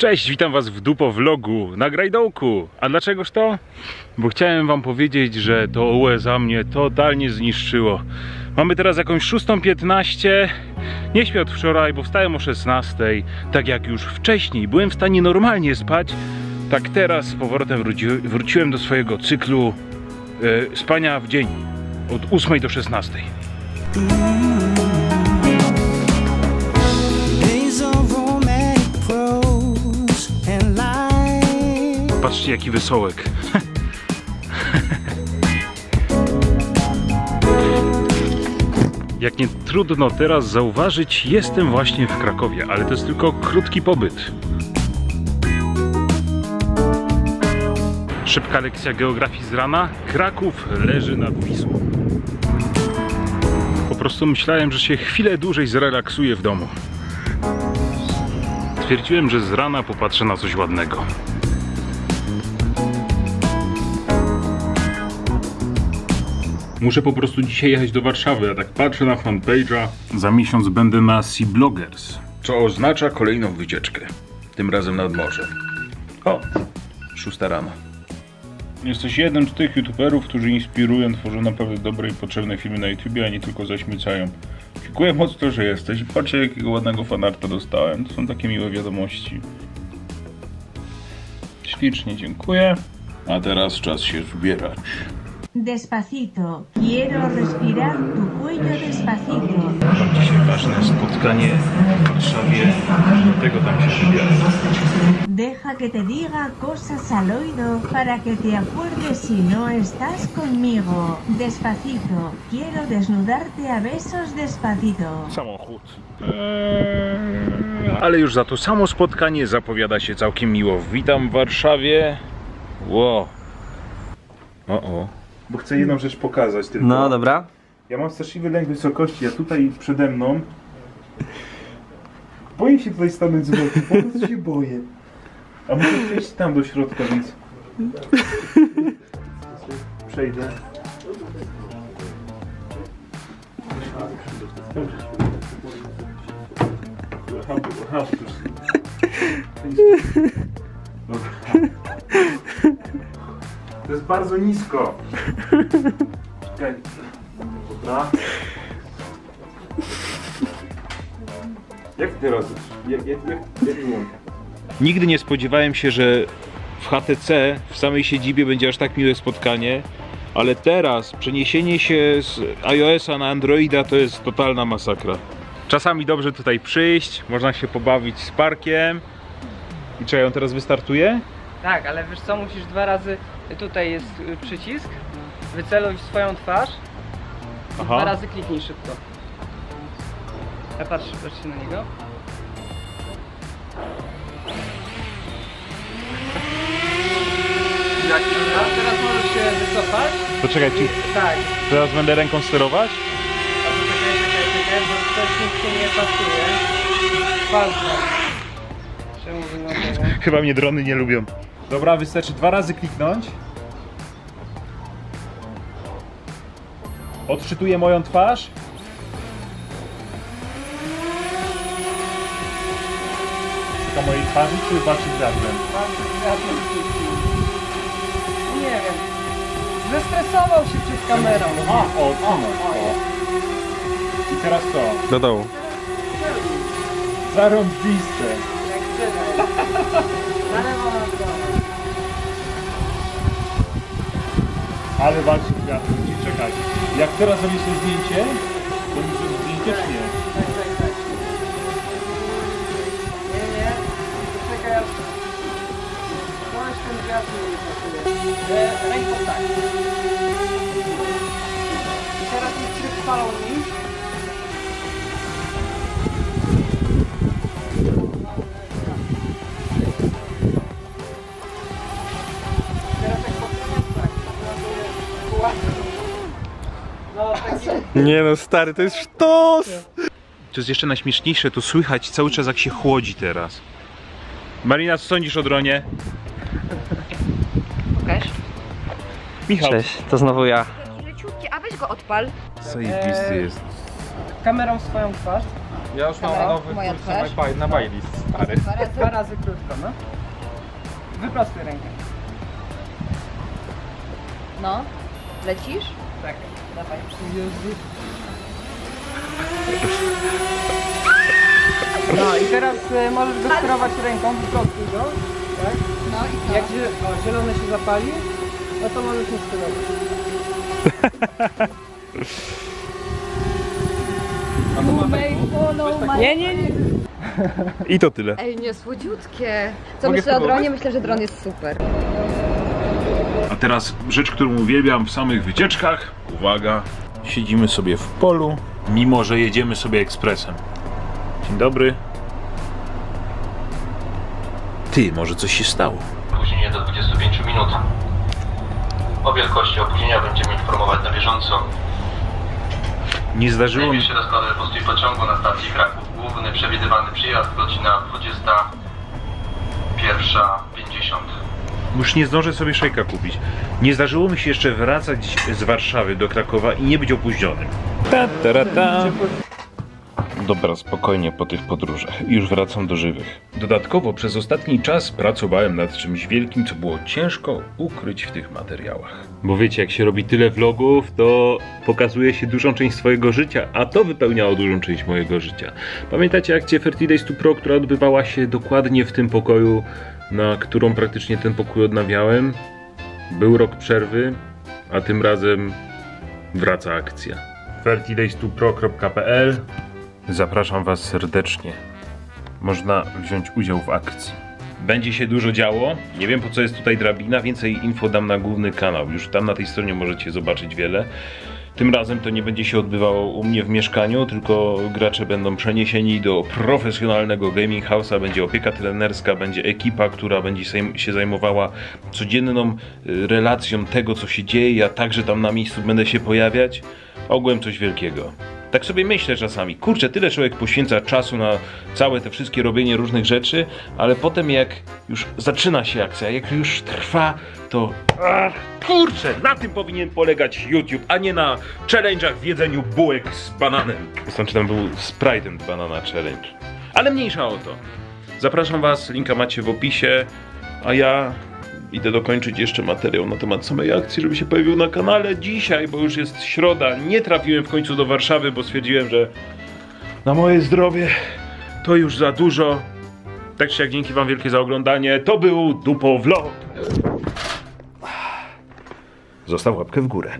Cześć, witam was w Dupo Vlogu na Grajdołku. A dlaczegoż to? Bo chciałem wam powiedzieć, że to USA mnie totalnie zniszczyło. Mamy teraz jakąś 6.15. Nie śpię od wczoraj, bo wstałem o 16.00. Tak jak już wcześniej byłem w stanie normalnie spać, tak teraz z powrotem wróci, wróciłem do swojego cyklu e, spania w dzień. Od 8 do 16. Patrzcie jaki wesołek. Jak nie trudno teraz zauważyć, jestem właśnie w Krakowie, ale to jest tylko krótki pobyt. Szybka lekcja geografii z rana. Kraków leży nad Wisłą. Po prostu myślałem, że się chwilę dłużej zrelaksuję w domu. Stwierdziłem, że z rana popatrzę na coś ładnego. Muszę po prostu dzisiaj jechać do Warszawy, a tak patrzę na fanpage'a. Za miesiąc będę na Sea Bloggers, co oznacza kolejną wycieczkę. Tym razem nad morze. O, szósta rano. Jesteś jednym z tych youtuberów, którzy inspirują, tworzą naprawdę dobre i potrzebne filmy na YouTubie, a nie tylko zaśmiecają. Dziękuję mocno, że jesteś. i Patrzcie, jakiego ładnego fanarta dostałem. To są takie miłe wiadomości. Ślicznie dziękuję. A teraz czas się zbierać. Despacito, quiero respirar tu cuello despacito. Mam dzisiaj ważne spotkanie w Warszawie, dlatego tam się wybieram. Deja que te diga cosas al oído para que te acuerdes si no estás conmigo. Despacito, quiero desnudarte a besos despacito. Samochód. Eee, ale już za to samo spotkanie zapowiada się całkiem miło. Witam w Warszawie. Ło. O, o. Bo chcę jedną rzecz pokazać tylko. No dobra. Ja mam straszliwy lęk wysokości, a tutaj przede mną boję się tutaj stanąć z boku, po prostu się boję. A muszę przejść tam do środka, więc przejdę. To jest bardzo nisko. Czekaj. Dobra. Jak teraz? Jak, jak, jak, jak Nigdy nie spodziewałem się, że w HTC w samej siedzibie będzie aż tak miłe spotkanie, ale teraz przeniesienie się z iOS-a na Androida to jest totalna masakra. Czasami dobrze tutaj przyjść, można się pobawić z parkiem. I czy on teraz wystartuje? Tak, ale wiesz co, musisz dwa razy. Tutaj jest y, przycisk. Wyceluj w swoją twarz. i Dwa razy kliknij szybko. Ja patrz, patrzcie na niego. Dobra, teraz możesz się wycofać. Poczekaj, czy Tak. teraz będę ręką sterować? A czekaj, czekaj, czekaj, bo coś mi się nie pasuje. Palce. Czemu wyglądają? Chyba mnie drony nie lubią. Dobra, wystarczy dwa razy kliknąć. Odczytuję moją twarz. Na mojej twarzy czy walczy z wiatrem? Nie wiem. Zestresował się przed kamerą. A, o, o, o. I teraz co? Do dołu. Zarąbiste. Jak Jedi. Na lewo, na prawo. Ale walczy z wiatrem. I czekaj. Jak teraz zrobię sobie zdjęcie, to zrobić zdjęcie czy nie? Tak, tak, tak. Nie, nie. Poczekaj aż... Coś ten wiatr nie Ręką tak. I teraz mi przypalą mi. Nie no, stary, to jest sztos! To jest jeszcze najśmieszniejsze, to słychać cały czas jak się chłodzi teraz. Marina, co sądzisz o dronie? Pokaż. Michał, Cześć, to znowu ja. Leciutkie, a weź go odpal. zajebisty jest. Kamerą swoją twarz. Ja już mam Kamera, nowy moja kurs twarz. na, buy- na buylist, stary. Dwa razy. Dwa razy krótko, no. Wyprostuj rękę. No. Lecisz? Tak. Dawaj. Jezu. No i teraz e, możesz go sterować ręką, wyprostuj go. Tak? No i co? Jak zie o, zielone się zapali, no to możesz nie sterować. Nie, nie, nie. I to tyle. Ej, nie, słodziutkie. Co Mogę myślę o spróbować? dronie? Myślę, że dron jest super. A teraz rzecz, którą uwielbiam w samych wycieczkach. Uwaga. Siedzimy sobie w polu, mimo że jedziemy sobie ekspresem. Dzień dobry. Ty, może coś się stało? Opóźnienie do 25 minut. O wielkości opóźnienia będziemy informować na bieżąco. Nie zdarzyło mi Najbliższy rozkładowy postój pociągu na stacji Kraków Główny. Przewidywany przyjazd godzina 21.50. Już nie zdążę sobie szejka kupić. Nie zdarzyło mi się jeszcze wracać z Warszawy do Krakowa i nie być opóźnionym. Ta, ta, ta. Dobra, spokojnie po tych podróżach. Już wracam do żywych. Dodatkowo przez ostatni czas pracowałem nad czymś wielkim, co było ciężko ukryć w tych materiałach. Bo wiecie, jak się robi tyle vlogów, to pokazuje się dużą część swojego życia, a to wypełniało dużą część mojego życia. Pamiętacie akcję 30 Days to Pro, która odbywała się dokładnie w tym pokoju, na którą praktycznie ten pokój odnawiałem? Był rok przerwy, a tym razem wraca akcja. 30daysto.pro.pl Zapraszam Was serdecznie. Można wziąć udział w akcji. Będzie się dużo działo. Nie wiem po co jest tutaj drabina. Więcej info dam na główny kanał. Już tam na tej stronie możecie zobaczyć wiele. Tym razem to nie będzie się odbywało u mnie w mieszkaniu, tylko gracze będą przeniesieni do profesjonalnego gaming house'a, będzie opieka trenerska, będzie ekipa, która będzie się zajmowała codzienną y, relacją tego, co się dzieje. Ja także tam na miejscu będę się pojawiać. Ogółem coś wielkiego. Tak sobie myślę czasami, kurczę, tyle człowiek poświęca czasu na całe te wszystkie robienie różnych rzeczy, ale potem jak już zaczyna się akcja, jak już trwa, to ach, kurczę, na tym powinien polegać YouTube, a nie na challenge'ach w jedzeniu bułek z bananem. Znaczy tam był Sprite'em Banana Challenge. Ale mniejsza o to. Zapraszam Was, linka macie w opisie, a ja idę dokończyć jeszcze materiał na temat samej akcji, żeby się pojawił na kanale dzisiaj, bo już jest środa. Nie trafiłem w końcu do Warszawy, bo stwierdziłem, że na moje zdrowie to już za dużo. Tak jak dzięki Wam wielkie za oglądanie. To był Dupo Vlog. Zostaw łapkę w górę.